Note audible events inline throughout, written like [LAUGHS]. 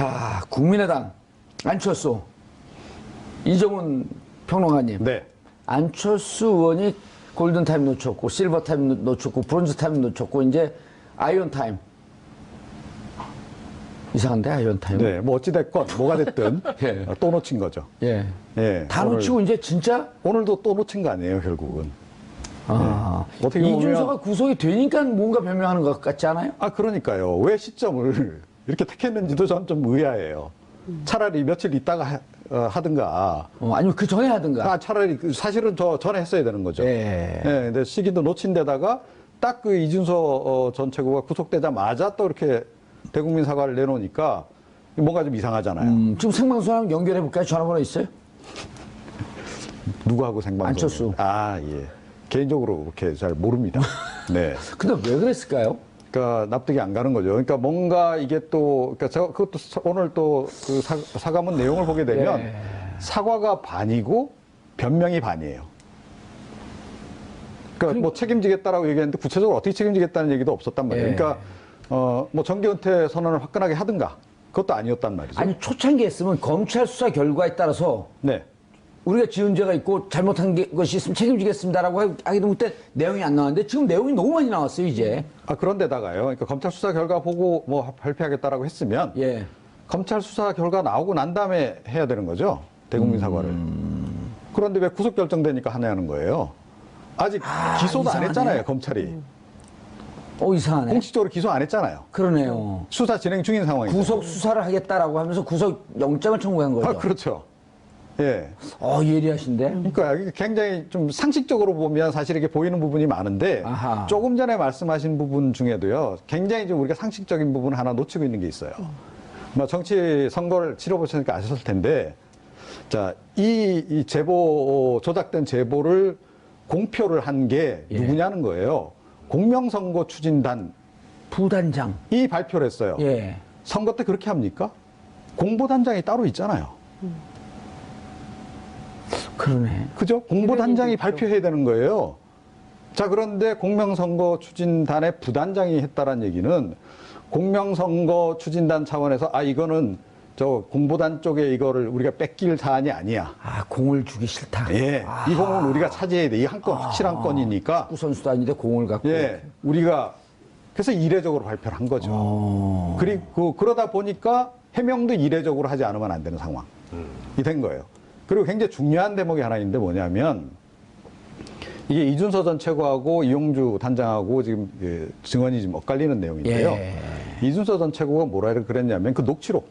자, 국민의당 안철수 이정훈 평론가님. 네. 안철수 의원이 골든 타임 놓쳤고 실버 타임 놓쳤고 브론즈 타임 놓쳤고 이제 아이언 타임. 이상한데 아이언 타임. 네. 뭐 어찌 됐건 뭐가 됐든 [LAUGHS] 예. 어, 또 놓친 거죠. 예. 예. 다 오늘- 놓치고 이제 진짜 오늘도 또 놓친 거 아니에요, 결국은. 아, 어떻게 보면- 이준서가 구속이 되니까 뭔가 변명하는 것 같지 않아요? 아, 그러니까요. 왜 시점을 이렇게 택했는지도 전좀 의아해요. 차라리 며칠 있다가 하, 어, 하든가. 어, 아니면 그 전에 하든가. 아, 차라리 그 사실은 저 전에 했어야 되는 거죠. 예. 예, 근데 시기도 놓친 데다가 딱 그 이준서 어, 전 최고가 구속되자마자 또 이렇게 대국민 사과를 내놓으니까 뭔가 좀 이상하잖아요. 음, 지금 생방송하고 연결해 볼까요? 전화번호 있어요? 누구하고 생방송? 안철수. 아, 예. 개인적으로 그렇게 잘 모릅니다. [LAUGHS] 네. 근데 왜 그랬을까요? 그러니까 납득이 안 가는 거죠. 그러니까 뭔가 이게 또, 그러니까 저 그것도 사- 오늘 또그 사과문 내용을 보게 되면 예. 사과가 반이고 변명이 반이에요. 그러니까 뭐 책임지겠다라고 얘기했는데 구체적으로 어떻게 책임지겠다는 얘기도 없었단 말이에요. 예. 그러니까 어, 뭐 정기 은퇴 선언을 화끈하게 하든가 그것도 아니었단 말이죠. 아니 초창기에 했으면 검찰 수사 결과에 따라서 네. 우리가 지은 죄가 있고 잘못한 게- 것이 있으면 책임지겠습니다라고 하- 하기도 그때 내용이 안 나왔는데 지금 내용이 너무 많이 나왔어요 이제. 아, 그런데다가요. 그러니까 검찰 수사 결과 보고 뭐 발표하겠다라고 했으면 예. 검찰 수사 결과 나오고 난 다음에 해야 되는 거죠. 대국민 사과를. 그런데 왜 구속 결정되니까 하냐는 거예요. 아직 기소도 이상하네. 안 했잖아요, 검찰이. 어 이상하네. 공식적으로 기소 안 했잖아요. 그러네요. 수사 진행 중인 상황이죠. 구속 수사를 하겠다라고 하면서 구속 영장을 청구한 거죠. 아, 그렇죠. 예. 어 예리하신데. 그러니까 이게 굉장히 좀 상식적으로 보면 사실 이게 보이는 부분이 많은데 아하. 조금 전에 말씀하신 부분 중에도요. 굉장히 좀 우리가 상식적인 부분 하나 놓치고 있는 게 있어요. 뭐 정치 선거를 치러보셨으니까 아셨을 텐데 자, 이, 이 제보 조작된 제보를 공표를 한 게 예. 누구냐는 거예요. 공명선거 추진단 부단장. 이 발표를 했어요. 예. 선거 때 그렇게 합니까? 공보단장이 따로 있잖아요. 그러네. 그죠? 공보단장이 발표해야 되는 거예요. 자, 그런데 공명선거 추진단의 부단장이 했다란 얘기는 공명선거 추진단 차원에서 아, 이거는 저 공보단 쪽에 이거를 우리가 뺏길 사안이 아니야. 아 공을 주기 싫다. 예. 이 공은 우리가 차지해야 돼. 이 한 건 확실한 건이니까. 축구 선수도 아닌데 공을 갖고. 예. 우리가 그래서 이례적으로 발표를 한 거죠. 어. 그리고 그러다 보니까 해명도 이례적으로 하지 않으면 안 되는 상황이 된 거예요. 그리고 굉장히 중요한 대목이 하나 있는데 뭐냐면 이게 이준서 전 최고하고 이용주 단장하고 지금 예, 증언이 지금 엇갈리는 내용인데요. 예. 이준서 전 최고가 뭐라 그랬냐면 그 녹취록,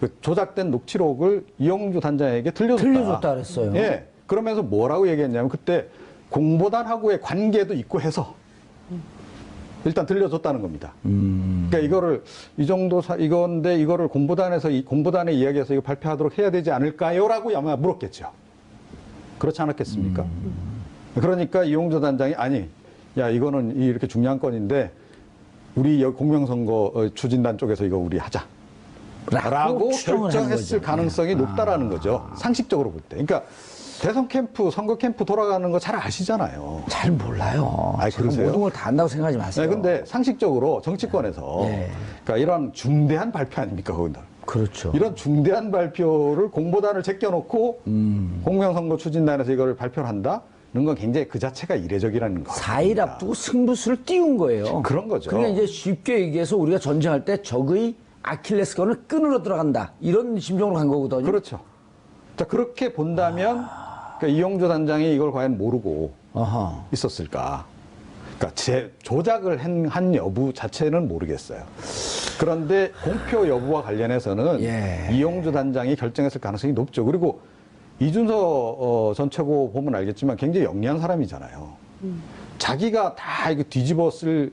그 조작된 녹취록을 이용주 단장에게 들려줬다. 들려줬다 그랬어요. 예. 그러면서 뭐라고 얘기했냐면 그때 공보단하고의 관계도 있고 해서 일단 들려줬다는 겁니다. 음. 그러니까 이거를 이 정도 사, 이건데 이거를 공보단에서 이 공보단의 이야기에서 이거 발표하도록 해야 되지 않을까요?라고 아마 물었겠죠. 그렇지 않았겠습니까? 그러니까 이용조 단장이 아니, 야 이거는 이 이렇게 중요한 건인데 우리 공명선거 어, 추진단 쪽에서 이거 우리 하자. 라고 결정했을. 가능성이 예. 높다라는 거죠. 상식적으로 볼 때. 그러니까 대선 캠프, 선거 캠프 돌아가는 거 잘 아시잖아요. 잘 몰라요. 아이, 제가 그러세요? 모든 걸 다 안다고 생각하지 마세요. 네, 근데 상식적으로 정치권에서 예. 그러니까 이런 중대한 발표 아닙니까, 거기다. 그렇죠. 이런 중대한 발표를 공보단을 제껴놓고 음. 공명선거 추진단에서 이거를 발표를 한다? 는건 굉장히 그 자체가 이례적이라는 거. 4일 앞두고 승부수를 띄운 거예요. 그런 거죠. 그러니까 이제 쉽게 얘기해서 우리가 전쟁할 때 적의 아킬레스건을 끊으러 들어간다. 이런 심정으로 간 거거든요. 그렇죠. 자, 그렇게 본다면 그러니까 이용조 단장이 이걸 과연 모르고 어허. 있었을까? 그러니까 제 조작을 한, 한 여부 자체는 모르겠어요. 그런데 공표 여부와 관련해서는 예. 이용주 단장이 결정했을 가능성이 높죠. 그리고 이준서 어, 전 최고 보면 알겠지만 굉장히 영리한 사람이잖아요. 자기가 다 이거 뒤집어 쓸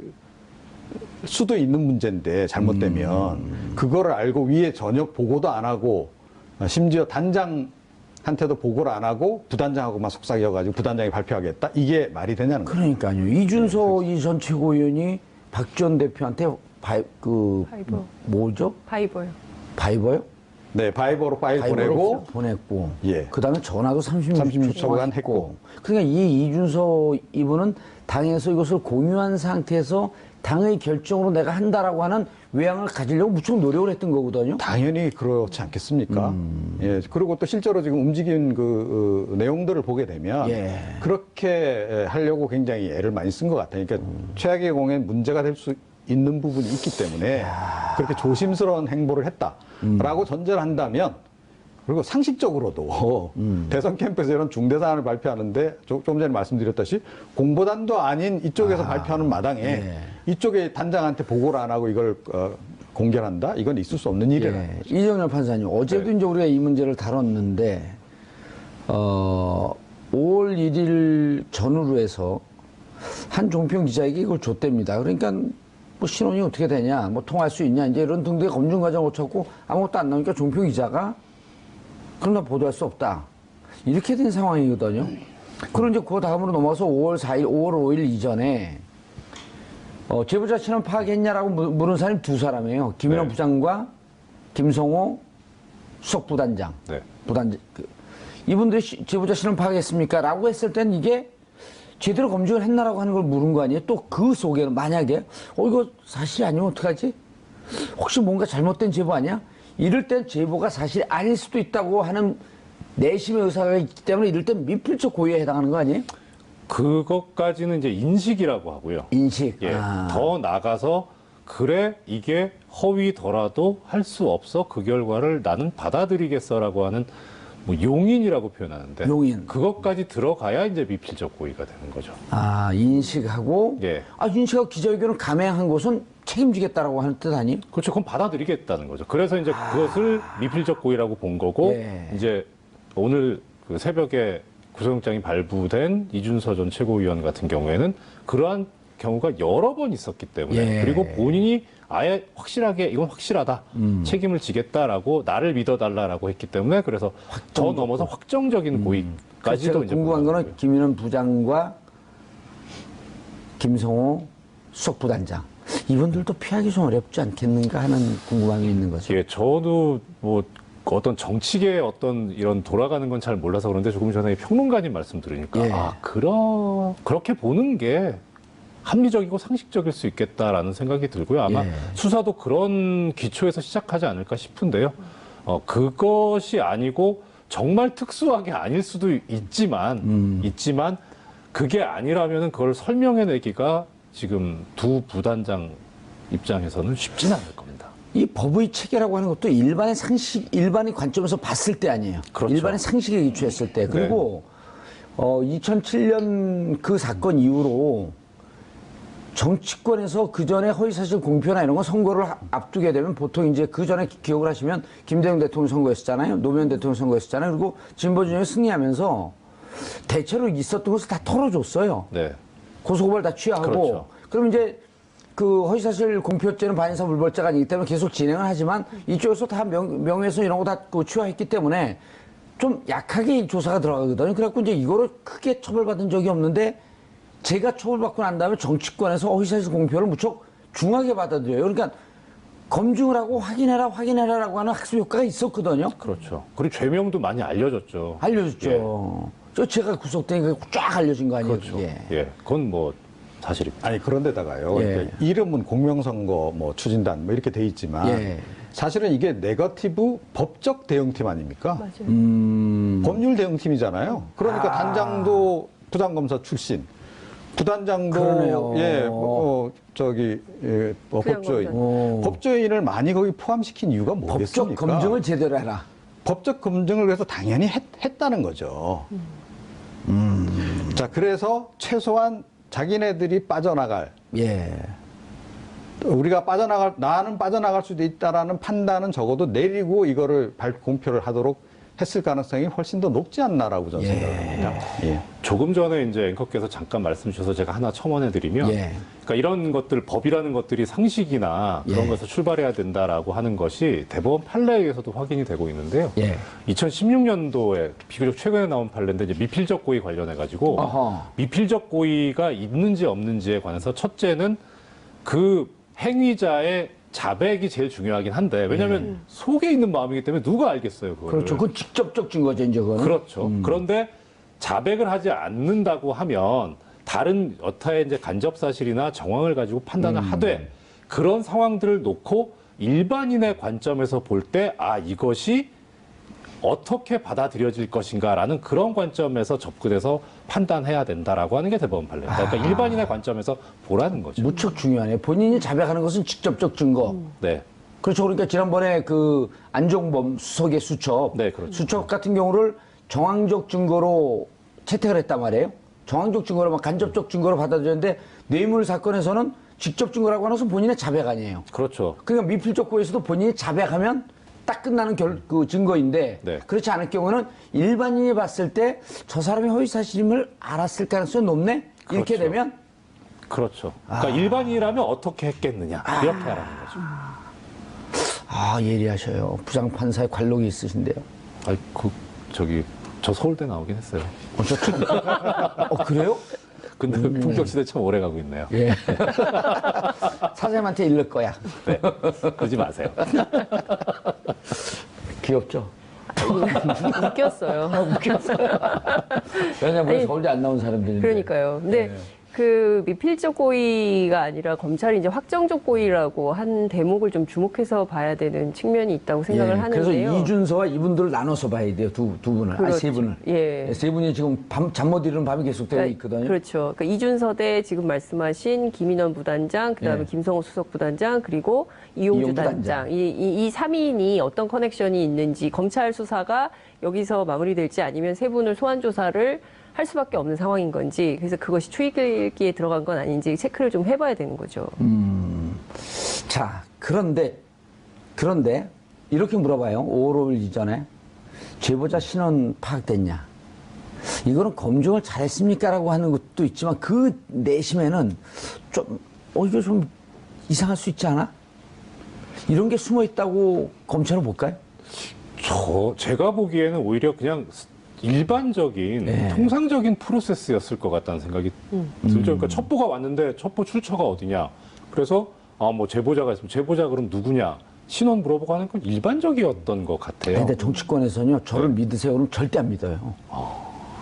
수도 있는 문제인데 잘못되면 그거를 알고 위에 전혀 보고도 안 하고 어, 심지어 단장 한테도 보고를 안 하고 부단장하고만 속삭여가지고 부단장이 발표하겠다 이게 말이 되냐는 거예요. 그러니까요. 이준서 이전 최고위원이 박 전 대표한테 바이, 그 바이버. 뭐죠? 바이버요. 바이버요? 네, 바이버로 파일 바이버로 보내고 보냈고 예. 그 다음에 전화도 36초 36초간 간 했고. 그러니까 이 이준서 이분은 당에서 이것을 공유한 상태에서 당의 결정으로 내가 한다라고 하는 외양을 가지려고 무척 노력을 했던 거거든요. 당연히 그렇지 않겠습니까? 음. 예. 그리고 또 실제로 지금 움직인 그 어, 내용들을 보게 되면 예. 그렇게 하려고 굉장히 애를 많이 쓴 것 같아요. 그러니까 최악의 공에 문제가 될 수 있는 부분이 있기 때문에 그렇게 조심스러운 행보를 했다라고 전제를 한다면 그리고 상식적으로도 [LAUGHS] 대선 캠프에서 이런 중대 사안을 발표하는데 조- 조금 전에 말씀드렸다시 공보단도 아닌 이쪽에서 발표하는 마당에 예. 이쪽에 단장한테 보고를 안 하고 이걸 어, 공개한다? 이건 있을 수 없는 일이라는 예, 거죠. 이정렬 판사님, 어제도 네. 이제 우리가 이 문제를 다뤘는데, 어, 5월 1일 전후로 해서 한 종편 기자에게 이걸 줬답니다. 그러니까 뭐 신원이 어떻게 되냐, 뭐 통할 수 있냐, 이제 이런 등등의 검증 과정을 거쳤고 아무것도 안 나오니까 종편 기자가 그럼 나 보도할 수 없다. 이렇게 된 상황이거든요. 그럼 이제 그 다음으로 넘어서 5월 4일, 5월 5일 이전에 어, 제보자 신원 파악했냐라고 물- 물은 사람이 두 사람이에요. 김인호 네. 부장과 김성호 수석 부단장. 네. 부단 그, 이분들이 시- 제보자 신원 파악했습니까? 라고 했을 땐 이게 제대로 검증을 했나라고 하는 걸 물은 거 아니에요? 또 그 속에는 만약에 어 이거 사실이 아니면 어떡하지? 혹시 뭔가 잘못된 제보 아니야? 이럴 땐 제보가 사실이 아닐 수도 있다고 하는 내심의 의사가 있기 때문에 이럴 땐 미필적 고의에 해당하는 거 아니에요? 그것까지는 이제 인식이라고 하고요. 인식. 예. 아. 더 나가서 그래 이게 허위더라도 할 수 없어 그 결과를 나는 받아들이겠어라고 하는 뭐 용인이라고 표현하는데 용인. 그것까지 들어가야 이제 미필적 고의가 되는 거죠. 아, 인식하고. 예. 아, 인식하고 기자회견을 감행한 것은 책임지겠다라고 하는 뜻 아니에요? 그렇죠. 그건 받아들이겠다는 거죠. 그래서 이제 그것을 미필적 고의라고 본 거고 아. 예. 이제 오늘 그 새벽에 구속영장이 발부된 이준서 전 최고위원 같은 경우에는 그러한 경우가 여러 번 있었기 때문에 예. 그리고 본인이 아예 확실하게 이건 확실하다 음. 책임을 지겠다라고 나를 믿어달라라고 했기 때문에 그래서 더 넘어서 확정적인 고의까지도 제가 이제 궁금한 거는. 김인원 부장과 김성호 수석 부단장. 이분들도 피하기 좀 어렵지 않겠는가 하는 궁금함이 있는 거죠. 예, 저도 뭐 어떤 정치계 어떤 이런 돌아가는 건 잘 몰라서 그런데 조금 전에 평론가님 말씀 들으니까 예. 아 그러 그렇게 보는 게 합리적이고 상식적일 수 있겠다라는 생각이 들고요. 아마 예. 수사도 그런 기초에서 시작하지 않을까 싶은데요. 어 그것이 아니고 정말 특수하게 아닐 수도 있지만 음. 있지만 그게 아니라면은 그걸 설명해내기가 지금 두 부단장 입장에서는 쉽지는 않을 겁니다. 이 법의 체계라고 하는 것도 일반의 상식, 일반의 관점에서 봤을 때 아니에요. 그렇죠. 네. 일반의 상식에 기초했을 때. 그리고 어, 2007년 그 사건 이후로 정치권에서 그 전에 허위사실 공표나 이런 거 선거를 하- 앞두게 되면 보통 이제 그 전에 기- 기억을 하시면 김대중 대통령 선거였었잖아요. 노무현 대통령 선거였었잖아요. 그리고 진보진영이 승리하면서 대체로 있었던 것을 다 털어줬어요. 네. 고소고발 다 취하하고 그렇죠. 그럼 이제 그 허위사실 공표죄는 반인사 불벌죄가 아니기 때문에 계속 진행을 하지만 이쪽에서 다 명, 명예훼손 이런 거 다 그 취하했기 때문에 좀 약하게 조사가 들어가거든요. 그래갖고 이제 이거를 크게 처벌받은 적이 없는데 제가 처벌받고 난 다음에 정치권에서 허위사실 공표를 무척 중하게 받아들여요. 그러니까 검증을 하고 확인해라 확인해라라고 하는 학습 효과가 있었거든요. 그렇죠. 그리고 죄명도 많이 알려졌죠. 알려줬죠. 저 제가 구속되니까 쫙 알려진 거 아니에요. 그렇죠. 그게. 예. 그건 뭐 사실입니다. 아니 그런데다가요. 예. 그러니까 이름은 공명선거 뭐 추진단 뭐 이렇게 돼 있지만 예. 사실은 이게 네거티브 법적 대응팀 아닙니까? 맞아요. 음. 법률 대응팀이잖아요. 그러니까 아. 단장도 부장검사 출신, 부단장도 그러네요. 예, 어, 저기 예, 뭐 법조인, 오. 법조인을 많이 거기 포함시킨 이유가 법적 뭐겠습니까? 검증을 제대로 해라. 법적 검증을 위해서 당연히 했, 다는 거죠. 음. 자, 그래서 최소한 자기네들이 빠져나갈 예. 우리가 빠져나갈 나는 빠져나갈 수도 있다라는 판단은 적어도 내리고 이거를 발 공표를 하도록 했을 가능성이 훨씬 더 높지 않나라고 저는 예. 생각을 합니다. 예. 조금 전에 이제 앵커께서 잠깐 말씀 주셔서 제가 하나 첨언해 드리면 예. 그러니까 이런 것들 법이라는 것들이 상식이나 그런 예. 것에서 출발해야 된다라고 하는 것이 대법원 판례에 의해서도 확인이 되고 있는데요. 예. 2016년도에 비교적 최근에 나온 판례인데 이제 미필적 고의 관련해 가지고. 미필적 고의가 있는지 없는지에 관해서 첫째는 그 행위자의 자백이 제일 중요하긴 한데 왜냐하면 속에 있는 마음이기 때문에 누가 알겠어요 그걸 예. 그렇죠. 그건 직접적 증거죠, 이제 그거는. 그렇죠. 그런데 자백을 하지 않는다고 하면 다른 여타의 이제 간접 사실이나 정황을 가지고 판단을 하되 그런 상황들을 놓고 일반인의 관점에서 볼 때 아 이것이 어떻게 받아들여질 것인가라는 그런 관점에서 접근해서 판단해야 된다라고 하는 게 대법원 판례입니다. 그러니까 일반인의 관점에서 보라는 거죠. 무척 중요하네요. 본인이 자백하는 것은 직접적 증거. 네. 그렇죠. 그러니까 지난번에 그 안종범 수석의 수첩, 네, 그렇죠. 수첩 같은 경우를 정황적 증거로 채택을 했단 말이에요. 정황적 증거로 막 간접적 증거로 받아들였는데 뇌물 사건에서는 직접 증거라고 하는 것은 본인의 자백 아니에요. 그렇죠. 그러니까 미필적 고에서도 본인이 자백하면 딱 끝나는 결, 그 증거인데 네. 그렇지 않을 경우는 일반인이 봤을 때 저 사람이 허위 사실임을 알았을 가능성이 높네 이렇게 그렇죠. 되면 그렇죠. 그러니까 일반인이라면 어떻게 했겠느냐 이렇게 하라는 거죠. 아 예리하셔요. 부장판사의 관록이 있으신데요. 아이 그 저기 저 서울대 나오긴 했어요. 어, 저 참- [LAUGHS] 어 그래요? 근데 품격 시대 참 오래 가고 있네요. 예. [LAUGHS] 사장님한테 잃을 거야. 네. 그러지 마세요. [LAUGHS] 귀엽죠? 웃겼어요. [LAUGHS] 왜냐면 아니, 서울대 안 나온 사람들인데. 그러니까요. 근데 네. 그 미필적 고의가 아니라 검찰이 이제 확정적 고의라고 한 대목을 좀 주목해서 봐야 되는 측면이 있다고 생각을 예, 하는데요. 그래서 이준서와 이분들을 나눠서 봐야 돼요. 두, 두 분을. 아니, 세 그렇죠. 분을. 예. 세 분이 지금 밤, 잠못 이루는 밤이 계속되고 그러니까 있거든요. 그렇죠. 그러니까 이준서 대 지금 말씀하신 김인원 부단장, 그 다음에 예. 김성호 수석 부단장, 그리고 이용주, 이용주 단장. 단장. 이, 이, 이 3인이 어떤 커넥션이 있는지 검찰 수사가 여기서 마무리될지 아니면 세 분을 소환 조사를 할 수밖에 없는 상황인 건지 그래서 그것이 추이기에 들어간 건 아닌지 체크를 좀 해봐야 되는 거죠. 음. 자, 그런데, 그런데, 이렇게 물어봐요. 5월 5일 이전에. 제보자 신원 파악됐냐? 이거는 검증을 잘했습니까? 라고 하는 것도 있지만 그 내심에는 좀, 어, 이거 좀 이상할 수 있지 않아? 이런 게 숨어 있다고 검찰은 볼까요? 저 제가 보기에는 오히려 그냥 일반적인 네. 통상적인 프로세스였을 것 같다는 생각이 들죠. 그러니까 첩보가 왔는데 첩보 출처가 어디냐. 그래서 아 뭐 제보자가 있으면 제보자 그럼 누구냐. 신원 물어보고 하는 건 일반적이었던 것 같아요. 근데 정치권에서는요, 저를 믿으세요. 그럼 절대 안 믿어요.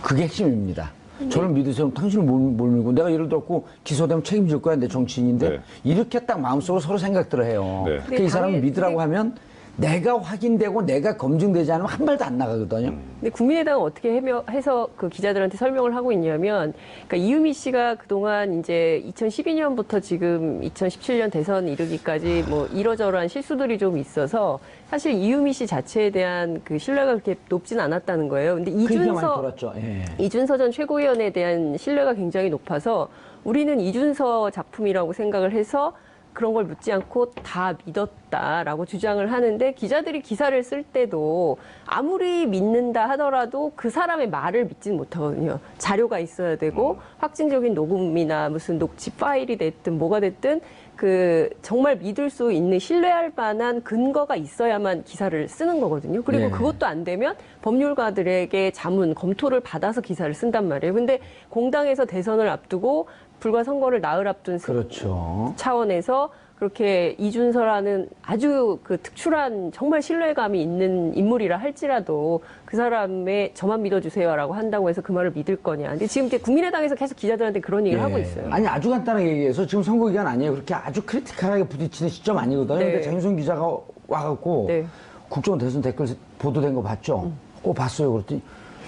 그게 핵심입니다. 저를 믿으세요. 당신을 뭘, 뭘 믿고 내가 예를 들었고 기소되면 책임질 거야. 내 정치인인데 네. 이렇게 딱 마음속으로 서로 생각들을 해요. 네. 그러니까 이 사람을 믿으라고 하면 내가 확인되고 내가 검증되지 않으면 한 발도 안 나가거든요. 근데 국민의당은 어떻게 해며- 해서 그 기자들한테 설명을 하고 있냐면, 그러니까 이유미 씨가 그동안 이제 2012년부터 지금 2017년 대선 이르기까지 뭐 이러저러한 실수들이 좀 있어서 사실 이유미 씨 자체에 대한 그 신뢰가 그렇게 높진 않았다는 거예요. 근데 이준서 돌았죠. 예. 이준서 전 최고위원에 대한 신뢰가 굉장히 높아서 우리는 이준서 작품이라고 생각을 해서 그런 걸 묻지 않고 다 믿었다라고 주장을 하는데 기자들이 기사를 쓸 때도 아무리 믿는다 하더라도 그 사람의 말을 믿지는 못하거든요. 자료가 있어야 되고 확증적인 녹음이나 무슨 녹취 파일이 됐든 뭐가 됐든 그 정말 믿을 수 있는 신뢰할 만한 근거가 있어야만 기사를 쓰는 거거든요. 그리고 네. 그것도 안 되면 법률가들에게 자문 검토를 받아서 기사를 쓴단 말이에요. 근데 공당에서 대선을 앞두고 불과 선거를 나흘 앞둔 그렇죠. 차원에서 그렇게 이준서라는 아주 그 특출한 정말 신뢰감이 있는 인물이라 할지라도 그 사람의 저만 믿어주세요라고 한다고 해서 그 말을 믿을 거냐. 근데 지금 국민의당에서 계속 기자들한테 그런 얘기를 하고 예. 있어요. 아니 아주 간단하게 얘기해서 지금 선거 기간 아니에요. 그렇게 아주 크리티컬하게 부딪히는 시점 아니거든요. 네. 근데 장윤성 기자가 와갖고 네. 음. 국정 대선 댓글 보도된 거 봤죠? 어 봤어요. 그랬더니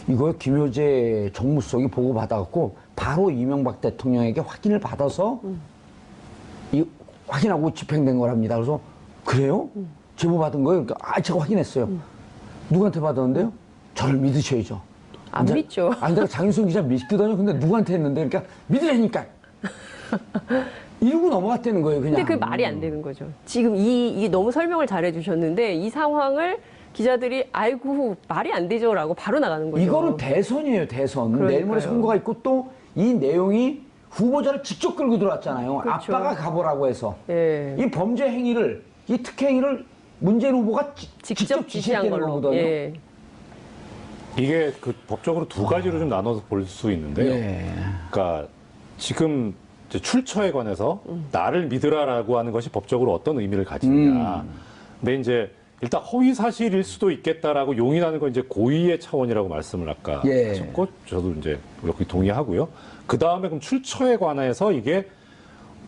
이거 김효재 정무수석이 보고 받아갖고 바로 이명박 대통령에게 확인을 받아서 음. 이 확인하고 집행된 거랍니다. 그래서 그래요? 음. 제보 받은 거예요? 그러니까 아 제가 확인했어요. 누구한테 받았는데요? 저를 믿으셔야죠. 안 이제- 믿죠. 아니 내가 장윤성 기자 믿거든요. 근데 누구한테 했는데 그러니까 믿으라니까. [LAUGHS] 이러고 넘어갔다는 거예요. 그냥. 근데 그 말이 안 되는 거죠. 지금 이, 이 너무 설명을 잘 해 주셨는데 이 상황을 기자들이 아이고 말이 안 되죠라고 바로 나가는 거죠. 이거는 대선이에요, 대선. 그러니까요. 내일 모레 선거가 있고 또 이 내용이 후보자를 직접 끌고 들어왔잖아요. 그렇죠. 아빠가 가보라고 해서. 예. 이 범죄 행위를, 이 특혜 행위를 문재인 후보가 지- 직접, 직접 지시한 걸로. 예. 이게 그 법적으로 두 가지로 좀 나눠서 볼 수 있는데요. 예. 그러니까 지금 출처에 관해서 나를 믿으라라고 하는 것이 법적으로 어떤 의미를 가지느냐. 근데 이제 일단 허위 사실일 수도 있겠다라고 용인하는 건 이제 고의의 차원이라고 말씀을 아까 예. 하셨고 저도 이제 여기 동의하고요. 그 다음에 그럼 출처에 관해서 이게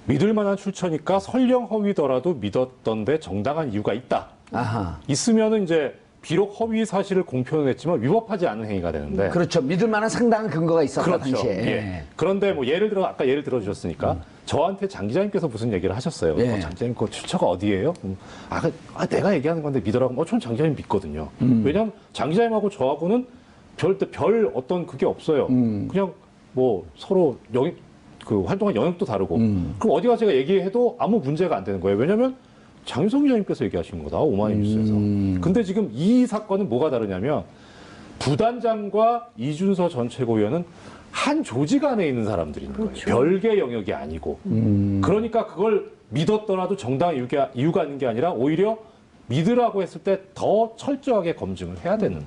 믿을 만한 출처니까 설령 허위더라도 믿었던데 정당한 이유가 있다. 아하. 있으면은 이제 비록 허위 사실을 공표는 했지만 위법하지 않은 행위가 되는데 그렇죠. 믿을 만한 상당한 근거가 있었다 그렇죠. 당시에. 예. 그런데 뭐 예를 들어 아까 예를 들어 주셨으니까 저한테 장 기자님께서 무슨 얘기를 하셨어요. 예. 어, 장 기자님 그 출처가 어디예요? 음, 아, 그- 아, 내가 얘기하는 건데 믿으라고. 어, 전장 기자님 믿거든요. 음. 왜냐하면 장 기자님하고 저하고는 별, 별 어떤 그게 없어요. 음. 그냥 뭐 서로 영, 그 활동한 영역도 다르고. 음. 그럼 어디 가 제가 얘기해도 아무 문제가 안 되는 거예요. 왜냐하면 장윤성 기자님께서 얘기하신 거다 오마이뉴스에서. 음. 근데 지금 이 사건은 뭐가 다르냐면 부단장과 이준서 전 최고위원은 한 조직 안에 있는 사람들인 거예요. 별개 영역이 아니고. 그러니까 그걸 믿었더라도 정당한 이유가, 이유가 있는 게 아니라 오히려 믿으라고 했을 때 더 철저하게 검증을 해야 되는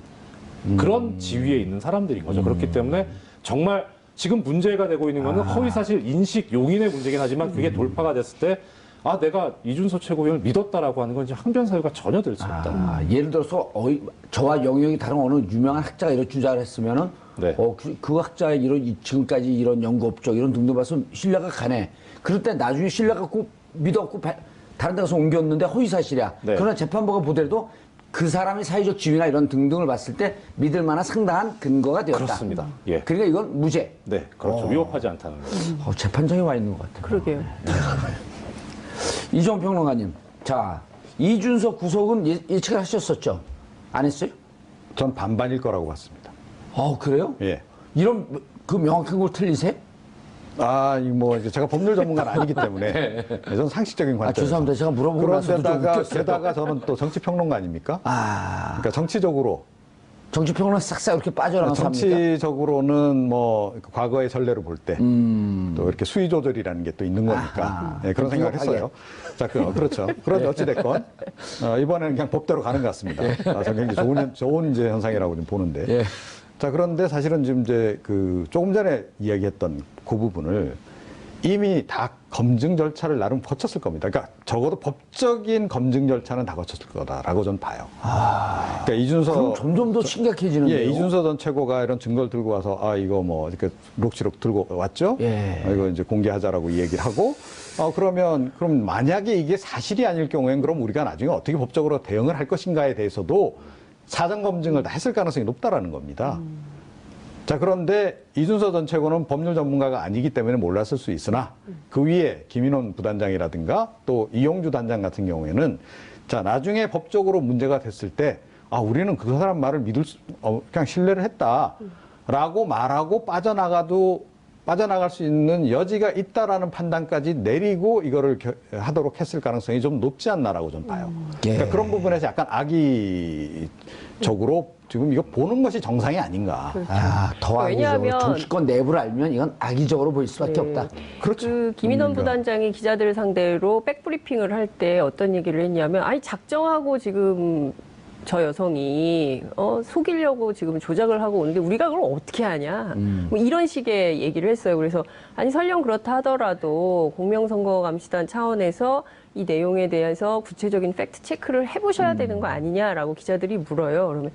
그런 지위에 있는 사람들인 거죠. 그렇기 때문에 정말 지금 문제가 되고 있는 거는 허위사실 인식 용인의 문제긴 하지만 그게 돌파가 됐을 때 아, 내가 이준서 최고위원을 믿었다라고 하는 건 이제 항변 사유가 전혀 될 수 없다. 아, 예를 들어서 어이, 저와 영역이 다른 어느 유명한 학자가 이런 주장을 했으면은 네. 어, 그, 그 학자의 이런 이- 지금까지 이런 연구 업적 이런 등등 봐서 신뢰가 가네. 그럴 때 나중에 신뢰 갖고 믿었고 바- 다른 데 가서 옮겼는데 허위 사실이야. 네. 그러나 재판부가 보더라도 그 사람의 사회적 지위나 이런 등등을 봤을 때 믿을 만한 상당한 근거가 되었다. 그렇습니다. 예. 그러니까 이건 무죄. 네, 그렇죠. 위법하지 않다는 거죠. 어, 재판장에 와 있는 것 같아요. 그러게요. 이종 평론가님, 자 이준석 구속은 예, 예측을 하셨었죠? 안 했어요? 전 반반일 거라고 봤습니다. 어 그래요? 예. 이런 그 명확한 걸 틀리세요? 아, 이뭐 이제 제가 법률 전문가는 아니기 때문에 [LAUGHS] 저는 상식적인 관점. 아, 죄송합니다. 제가 물어보고 나서도 웃겼어요. 게다가 저는 또 정치 평론가 아닙니까? 아 그러니까 정치적으로 정치 평론 싹싹 이렇게 빠져나가서 합니까? 정치적으로는 뭐 과거의 전례를 볼때또 이렇게 수위 조절이라는 게 또 있는 거니까 음. 예, 그런 생각을. 했어요. 자, 그, 그렇죠. 그런데 어찌 됐건 어, 이번에는 그냥 법대로 가는 것 같습니다. 아, 저는 굉장히 좋은, 현- 좋은 이제 현상이라고 좀 보는데. 예. 자, 그런데 사실은 지금 이제 그 조금 전에 이야기했던 그 부분을 이미 다 검증 절차를 나름 거쳤을 겁니다. 그러니까 적어도 법적인 검증 절차는 다 거쳤을 거다라고 저는 봐요. 그러니까 이준서 그럼 점점 더 심각해지는데요. 예, 이준서 전 최고가 이런 증거를 들고 와서 아 이거 뭐 이렇게 녹취록 들고 왔죠. 예. 아, 이거 이제 공개하자라고 이 얘기를 하고 어 그러면 그럼 만약에 이게 사실이 아닐 경우엔 그럼 우리가 나중에 어떻게 법적으로 대응을 할 것인가에 대해서도 사전 검증을 다 했을 가능성이 높다라는 겁니다. 자 그런데 이준서 전 최고는 법률 전문가가 아니기 때문에 몰랐을 수 있으나 그 위에 김인원 부단장이라든가 또 이용주 단장 같은 경우에는 자 나중에 법적으로 문제가 됐을 때 아 우리는 그 사람 말을 믿을 수 어, 그냥 신뢰를 했다 라고 말하고 빠져나가도 빠져나갈 수 있는 여지가 있다라는 판단까지 내리고 이거를 겨- 하도록 했을 가능성이 좀 높지 않나라고 좀 봐요. 예. 그러니까 그런 부분에서 약간 악의적으로 지금 이거 보는 것이 정상이 아닌가. 아, 더 악의적으로 왜냐하면- 정치권 내부를 알면 이건 악의적으로 보일 수밖에 네. 없다. 그렇죠. 그 김인원 음, 부단장이 기자들을 상대로 백브리핑을 할 때 어떤 얘기를 했냐면 아니 작정하고 지금 저 여성이 어, 속이려고 지금 조작을 하고 오는데 우리가 그걸 어떻게 하냐 뭐 이런 식의 얘기를 했어요. 그래서 아니 설령 그렇다 하더라도 공명선거감시단 차원에서 이 내용에 대해서 구체적인 팩트 체크를 해보셔야 되는 거 아니냐라고 기자들이 물어요. 그러면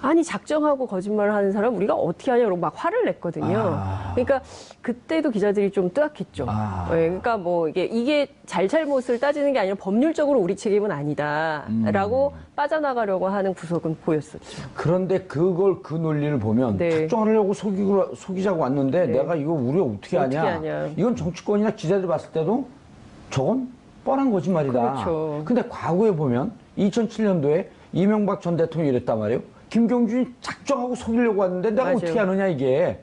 아니 작정하고 거짓말을 하는 사람 우리가 어떻게 하냐 그러고 막 화를 냈거든요. 아. 그러니까 그때도 기자들이 좀 뜨악했죠. 아. 네, 그러니까 뭐 이게 이게 잘잘못을 따지는 게 아니라 법률적으로 우리 책임은 아니다라고 음. 빠져나가려고 하는 구석은 보였었죠. 그런데 그걸 그 논리를 보면 네. 작정하려고 속이고, 속이자고 왔는데 네. 내가 이거 우리 어떻게 어떻게 하냐. 이건 정치권이나 기자들이 봤을 때도 저건 뻔한 거짓말이다. 그렇죠. 근데 과거에 보면 2007년도에 이명박 전 대통령이 이랬단 말이에요. 김경준이 작정하고 속이려고 왔는데 내가 맞아요. 어떻게 하느냐 이게.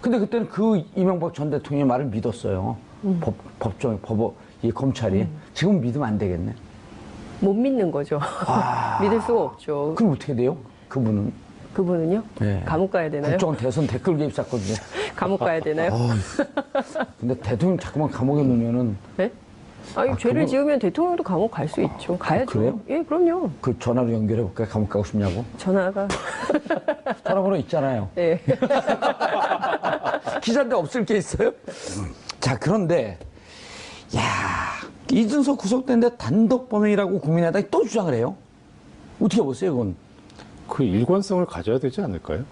근데 그때는 그 이명박 전 대통령의 말을 믿었어요. 음. 법, 법정, 법, 이 검찰이. 지금 믿으면 안 되겠네. 못 믿는 거죠. [LAUGHS] 믿을 수가 없죠. 그럼 어떻게 돼요? 그분은. 그분은요? 네. 감옥 가야 되나요? 국정 대선 댓글 개입 사건인데. [LAUGHS] 감옥 가야 되나요? 근데 대통령 자꾸만 감옥에 넣으면은 네? 아니 아, 죄를 그거- 지으면 대통령도 감옥 갈 수 있죠. 가야죠. 그래요? 예, 그럼요. 그 전화로 연결해 볼까요? 감옥 가고 싶냐고? 전화가 [LAUGHS] 전화번호 있잖아요. 예. [LAUGHS] 기자인데 없을 게 있어요? 자, 그런데 야 이준석 구속된데 단독 범행이라고 국민의당이 또 주장을 해요. 어떻게 보세요, 그건? 그 일관성을 가져야 되지 않을까요?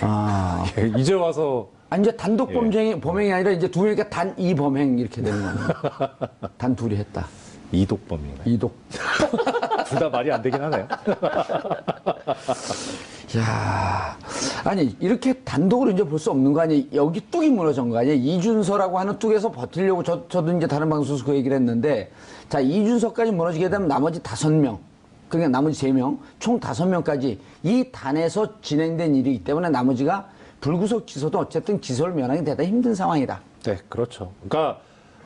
아. [LAUGHS] 이제 와서 아, 이제 단독 범행이, 범행이 아니라 이제 두 명이니까 단이 범행 이렇게 되는 거예요. [LAUGHS] 단 둘이 했다. 이독 범인가요? 이독. [LAUGHS] 둘 다 말이 안 되긴 하네요. [LAUGHS] 야 아니, 이렇게 단독으로 이제 볼 수 없는 거 아니에요? 여기 뚝이 무너진 거 아니에요? 이준서라고 하는 뚝에서 버티려고 저, 저도 이제 다른 방송에서 그 얘기를 했는데, 자, 이준서까지 무너지게 되면 나머지 다섯 명, 그러니까 나머지 세 명, 총 다섯 명까지 이 단에서 진행된 일이기 때문에 나머지가 불구속 기소도 어쨌든 기소를 면하기 대단히 힘든 상황이다. 네, 그렇죠. 그러니까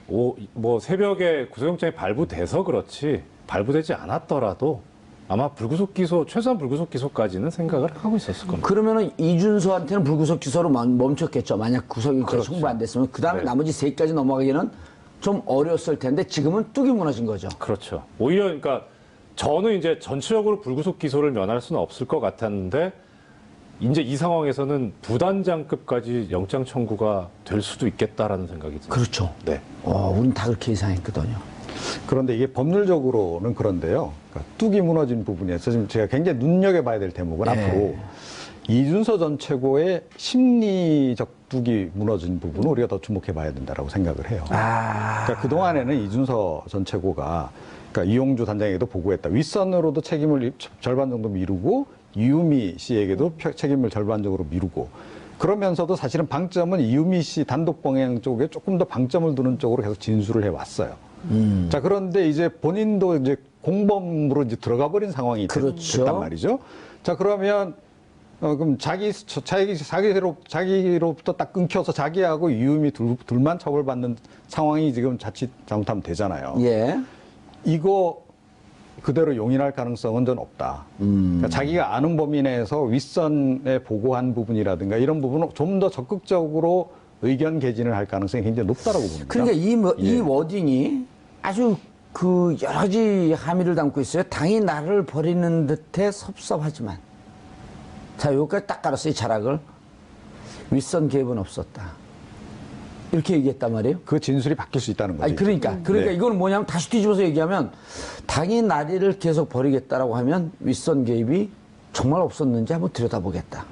오, 뭐 새벽에 구속영장이 발부돼서 그렇지 발부되지 않았더라도 아마 불구속 기소 최소한 불구속 기소까지는 생각을 하고 있었을 겁니다. 그러면은 이준서한테는 불구속 기소로 멈- 멈췄겠죠. 만약 구속이 그렇죠. 송부 안 됐으면 그 다음에 네. 나머지 세까지 넘어가기는 좀 어려웠을 텐데 지금은 뚝이 무너진 거죠. 그렇죠. 오히려 그러니까 저는 이제 전체적으로 불구속 기소를 면할 수는 없을 것 같았는데 이제 이 상황에서는 부단장급까지 영장 청구가 될 수도 있겠다라는 생각이 듭니다. 그렇죠. 네. 어, 우린 다 그렇게 예상했거든요. 그런데 이게 법률적으로는 그런데요. 그러니까 뚝이 무너진 부분에서 지금 제가 굉장히 눈여겨봐야 될 대목은 네. 앞으로 이준서 전 최고의 심리적 뚝이 무너진 부분을 우리가 더 주목해봐야 된다라고 생각을 해요. 아, 그러니까 그 동안에는 이준서 전 최고가 그러니까 이용주 단장에게도 보고했다. 윗선으로도 책임을 절반 정도 미루고 이유미 씨에게도 펴- 책임을 절반적으로 미루고 그러면서도 사실은 방점은 이유미 씨 단독 범행 쪽에 조금 더 방점을 두는 쪽으로 계속 진술을 해왔어요. 음. 자 그런데 이제 본인도 이제 공범으로 이제 들어가 버린 상황이 됐- 그렇죠. 됐단 말이죠. 자 그러면 어 그럼 자기 저- 자기 자기로 자기로부터 딱 끊겨서 자기하고 이유미 둘, 둘만 처벌받는 상황이 지금 자칫 잘못하면 되잖아요. 예. 이거 그대로 용인할 가능성은 전 없다. 음. 그러니까 자기가 아는 범위 내에서 윗선에 보고한 부분이라든가 이런 부분은 좀더 적극적으로 의견 개진을 할 가능성이 굉장히 높다라고 봅니다. 그러니까 이, 뭐- 이 예. 워딩이 아주 그 여러 가지 함의를 담고 있어요. 당이 나를 버리는 듯해 섭섭하지만. 자, 여기까지 딱 깔았어요, 이 자락을. 윗선 개입은 없었다. 이렇게 얘기했단 말이에요. 그 진술이 바뀔 수 있다는 거죠. 아니, 그러니까. 그러니까 네. 이거는 뭐냐면 다시 뒤집어서 얘기하면 당이 나리를 계속 버리겠다라고 하면 윗선 개입이 정말 없었는지 한번 들여다보겠다.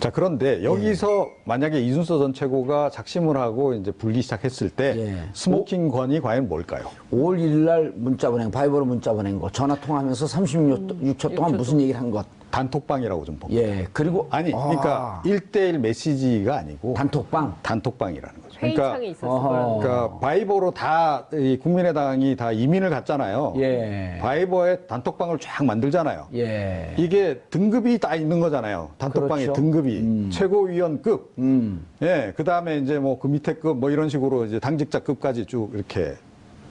자 그런데 여기서 만약에 이준서 전 최고가 작심을 하고 이제 불기 시작했을 때 예. 스모킹 권이 과연 뭘까요? 5월 1일 날 문자 보낸, 바이버로 문자 보낸 거, 전화 통화하면서 36초 동안 무슨 얘기를 한 것. 단톡방이라고 좀 봅니다. 예. 그리고 아니 그러니까 아, 일 1대1 메시지가 아니고 단톡방. 단톡방이라는 거죠. 그러니까 있었을 어허. 거라는 그러니까 바이버로 다 이 국민의당이 다 이민을 갔잖아요. 예. 바이버에 단톡방을 쫙 만들잖아요. 예. 이게 등급이 다 있는 거잖아요. 단톡방의 그렇죠. 등급이 음. 최고위원급, 음. 예, 그 다음에 이제 뭐 그 밑에 급 뭐 이런 식으로 이제 당직자급까지 쭉 이렇게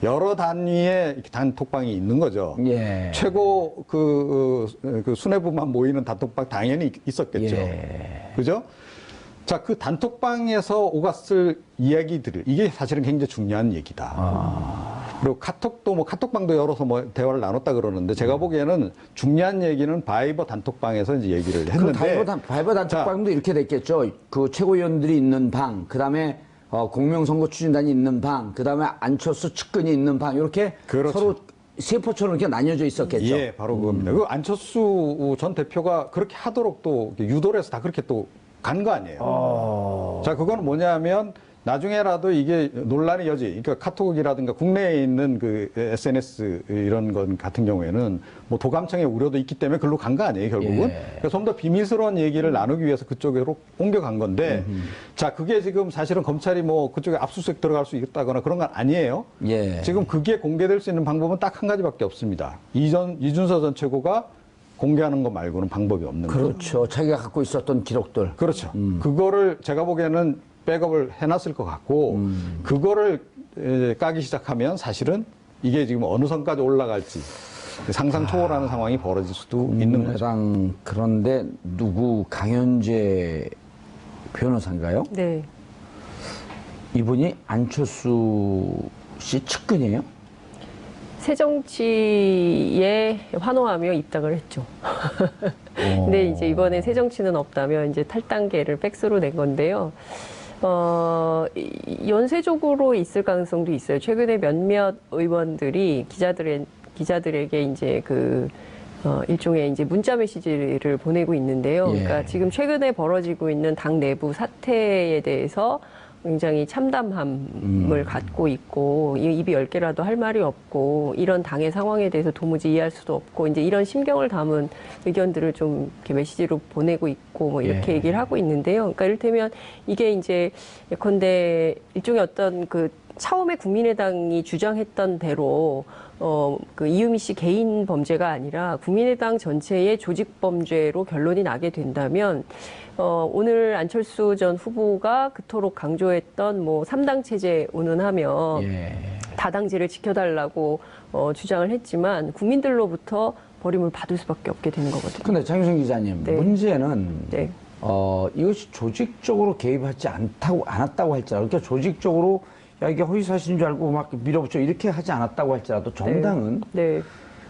여러 단위의 단톡방이 있는 거죠. 예. 최고 그, 어, 그 수뇌부만 모이는 단톡방 당연히 있었겠죠. 예. 그죠? 자, 그 단톡방에서 오갔을 이야기들을, 이게 사실은 굉장히 중요한 얘기다. 아. 그리고 카톡도 뭐 카톡방도 열어서 뭐 대화를 나눴다 그러는데 제가 보기에는 중요한 얘기는 바이버 단톡방에서 이제 얘기를 그 했는데. 바이버, 단, 바이버 단톡방도 이렇게 됐겠죠. 그 최고위원들이 있는 방, 그 다음에 어, 공명선거 추진단이 있는 방, 그 다음에 안철수 측근이 있는 방, 이렇게 그렇죠. 서로 세포처럼 이렇게 나뉘어져 있었겠죠. 예, 바로 그겁니다. 그 안철수 전 대표가 그렇게 하도록 또 유도를 해서 다 그렇게 또 간 거 아니에요. 어. 자, 그건 뭐냐면 나중에라도 이게 논란의 여지, 그러니까 카톡이라든가 국내에 있는 그 SNS 이런 건 같은 경우에는 뭐 도감청의 우려도 있기 때문에 글로 간 거 아니에요, 결국은. 예. 그래서 좀 더 비밀스러운 얘기를 나누기 위해서 그쪽으로 옮겨간 건데, 자, 그게 지금 사실은 검찰이 뭐 그쪽에 압수수색 들어갈 수 있다거나 그런 건 아니에요. 예. 지금 그게 공개될 수 있는 방법은 딱 한 가지밖에 없습니다. 이전, 이준서 전 최고가 공개하는 것 말고는 방법이 없는 거죠. 그렇죠. 자기가 갖고 있었던 기록들. 그렇죠. 그거를 제가 보기에는 백업을 해놨을 것 같고, 그거를 에, 까기 시작하면 사실은 이게 지금 어느 선까지 올라갈지 상상 초월하는 상황이 벌어질 수도 있는 거죠. 그런데 누구 강현재 변호사인가요? 네. 이분이 안철수 씨 측근이에요? 새정치에 환호하며 입당을 했죠. [LAUGHS] 근데 이제 이번에 새정치는 없다면 이제 탈당계를 백스로 낸 건데요. 어, 이- 연쇄적으로 있을 가능성도 있어요. 최근에 몇몇 의원들이 기자들의, 기자들에게 이제 그 어, 일종의 이제 문자 메시지를 보내고 있는데요. 예. 그러니까 지금 최근에 벌어지고 있는 당 내부 사태에 대해서 굉장히 참담함을 갖고 있고 이 입이 열 개라도 할 말이 없고 이런 당의 상황에 대해서 도무지 이해할 수도 없고 이제 이런 심경을 담은 의견들을 좀 이렇게 메시지로 보내고 있고 뭐 이렇게 예. 얘기를 하고 있는데요. 그러니까 이를테면 이게 이제 예컨대 일종의 어떤 그 처음에 국민의당이 주장했던 대로 어, 그 이유미 씨 개인 범죄가 아니라 국민의당 전체의 조직 범죄로 결론이 나게 된다면 어, 오늘 안철수 전 후보가 그토록 강조했던 뭐 3당 체제 운운하며 예. 다당제를 지켜달라고 어, 주장을 했지만 국민들로부터 버림을 받을 수밖에 없게 되는 거거든요. 근데 장윤성 기자님, 네. 문제는 네. 어, 이것이 조직적으로 개입하지 않다고, 않았다고 할지라도, 그러니까 조직적으로, 야, 이게 허위사실인 줄 알고 막 밀어붙여 이렇게 하지 않았다고 할지라도 정당은 네.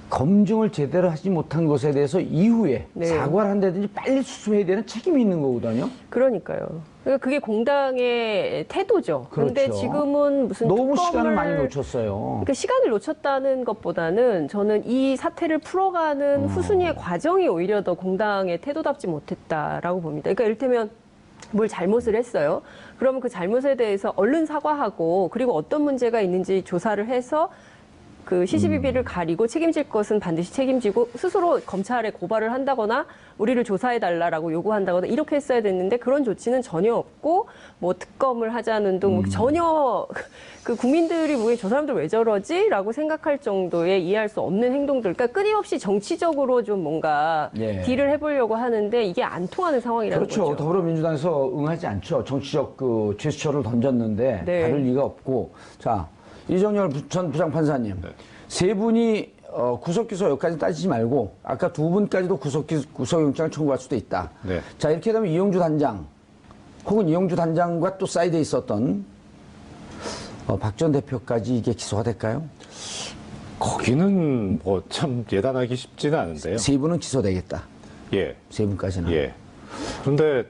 검증을 제대로 하지 못한 것에 대해서 이후에 네. 사과를 한다든지 빨리 수습해야 되는 책임이 있는 거거든요. 그러니까요. 그러니까 그게 공당의 태도죠. 그런데 그렇죠. 지금은 무슨 너무 특검을 시간을 많이 놓쳤어요. 그러니까 시간을 놓쳤다는 것보다는 저는 이 사태를 풀어가는 음. 후순위의 과정이 오히려 더 공당의 태도답지 못했다라고 봅니다. 그러니까 이를테면 뭘 잘못을 했어요. 그러면 그 잘못에 대해서 얼른 사과하고 그리고 어떤 문제가 있는지 조사를 해서 그 시시비비를 가리고 책임질 것은 반드시 책임지고 스스로 검찰에 고발을 한다거나 우리를 조사해 달라라고 요구한다거나 이렇게 했어야 됐는데 그런 조치는 전혀 없고 뭐 특검을 하자는 둥 전혀 [LAUGHS] 그 국민들이 보기에 저 사람들 왜 저러지라고 생각할 정도의 이해할 수 없는 행동들 그러니까 끊임없이 정치적으로 좀 뭔가 예. 딜을 해보려고 하는데 이게 안 통하는 상황이라는 그렇죠. 거죠. 더불어민주당에서 응하지 않죠. 정치적 그 제스처를 던졌는데 네. 다를 리가 없고. 자, 이정열 부- 전 부장판사님. 네. 세 분이 어, 구속기소 여기까지 따지지 말고 아까 두 분까지도 구속기, 구속영장을 청구할 수도 있다. 네. 자, 이렇게 되면 이용주 단장 혹은 이용주 단장과 또 사이드에 있었던 어, 박전 대표까지 이게 기소가 될까요? 거기는 뭐 참 예단하기 쉽지는 않은데요. 세 분은 기소되겠다. 예, 세 분까지는. 예. 그런데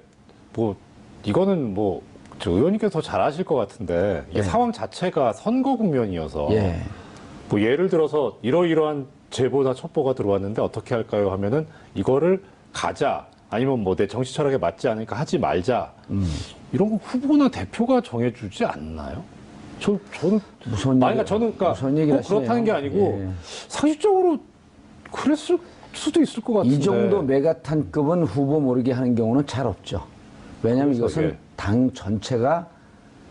뭐 이거는 뭐 저 의원님께서 더잘 아실 것 같은데 이게 예. 상황 자체가 선거 국면이어서 예. 뭐 예를 들어서 이러이러한 제보나 첩보가 들어왔는데 어떻게 할까요 하면은 이거를 가자 아니면 뭐 내 정치 철학에 맞지 않으니까 하지 말자 음. 이런 거 후보나 대표가 정해주지 않나요? 저 저는 무슨 아니 그러니까 저는 그러니까 꼭 그렇다는 게. 아니고 예. 상식적으로 그랬을 수도 있을 것 같은데 이 정도 메가탄급은 후보 모르게 하는 경우는 잘 없죠. 왜냐하면 이것은 예. 당 전체가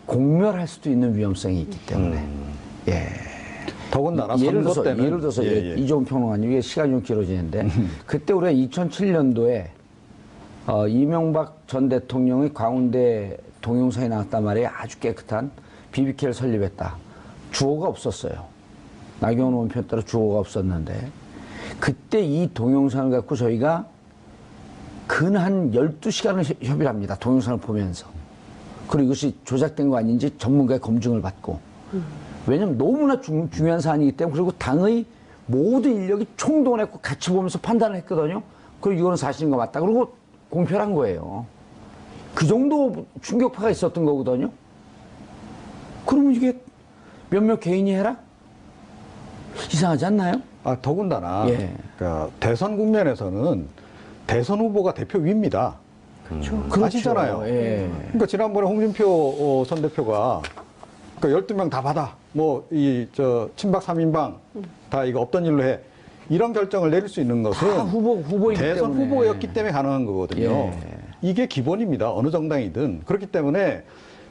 공멸할 수도 있는 위험성이 있기 때문에. 음. 예. 더군다나 예를 들어서, 때는 예를 들어서 예, 예. 이종훈 평론가님, 이게 시간이 좀 길어지는데, [LAUGHS] 그때 우리가 2007년도에 어, 이명박 전 대통령의 광운대 동영상이 나왔단 말이에요. 아주 깨끗한 BBK를 설립했다. 주어가 없었어요. 나경원 의원 편 따라 주어가 없었는데, 그때 이 동영상을 갖고 저희가 근한 12시간을 협의를 합니다. 동영상을 보면서. 그리고 이것이 조작된 거 아닌지 전문가의 검증을 받고. 왜냐면 너무나 중, 중요한 사안이기 때문에 그리고 당의 모든 인력이 총동원했고 같이 보면서 판단을 했거든요. 그리고 이거는 사실인 거 맞다. 그리고 공표한 거예요. 그 정도 충격파가 있었던 거거든요. 그러면 이게 몇몇 개인이 해라? 이상하지 않나요? 아, 더군다나 예. 그러니까 대선 국면에서는 대선 후보가 대표 위입니다. 그렇죠. 아시잖아요. 예. 그러니까 지난번에 홍준표 어, 전 대표가 그러니까 12명 다 받아. 뭐 이 저 친박 3인방 다 이거 없던 일로 해. 이런 결정을 내릴 수 있는 것은 다 후보, 후보이기 대선 때문에. 후보였기 때문에 가능한 거거든요. 예. 이게 기본입니다. 어느 정당이든. 그렇기 때문에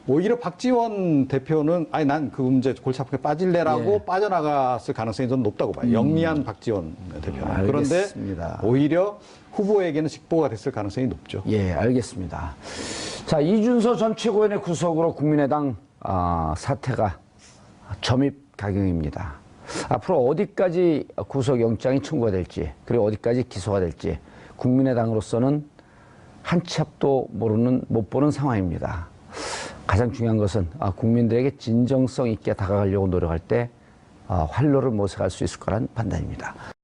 오히려 박지원 대표는 아니 난 그 문제 골치 아프게 빠질래라고 예. 빠져나갔을 가능성이 좀 높다고 봐요. 영리한 박지원 대표는. 그런데 알겠습니다. 오히려 후보에게는 직보가 됐을 가능성이 높죠. 예, 알겠습니다. 자, 이준서 전 최고위원의 구속으로 국민의당 아, 사태가 점입 가경입니다. 앞으로 어디까지 구속영장이 청구가 될지, 그리고 어디까지 기소가 될지, 국민의당으로서는 한 치 앞도 모르는, 못 보는 상황입니다. 가장 중요한 것은 아, 국민들에게 진정성 있게 다가가려고 노력할 때 아, 활로를 모색할 수 있을 거란 판단입니다.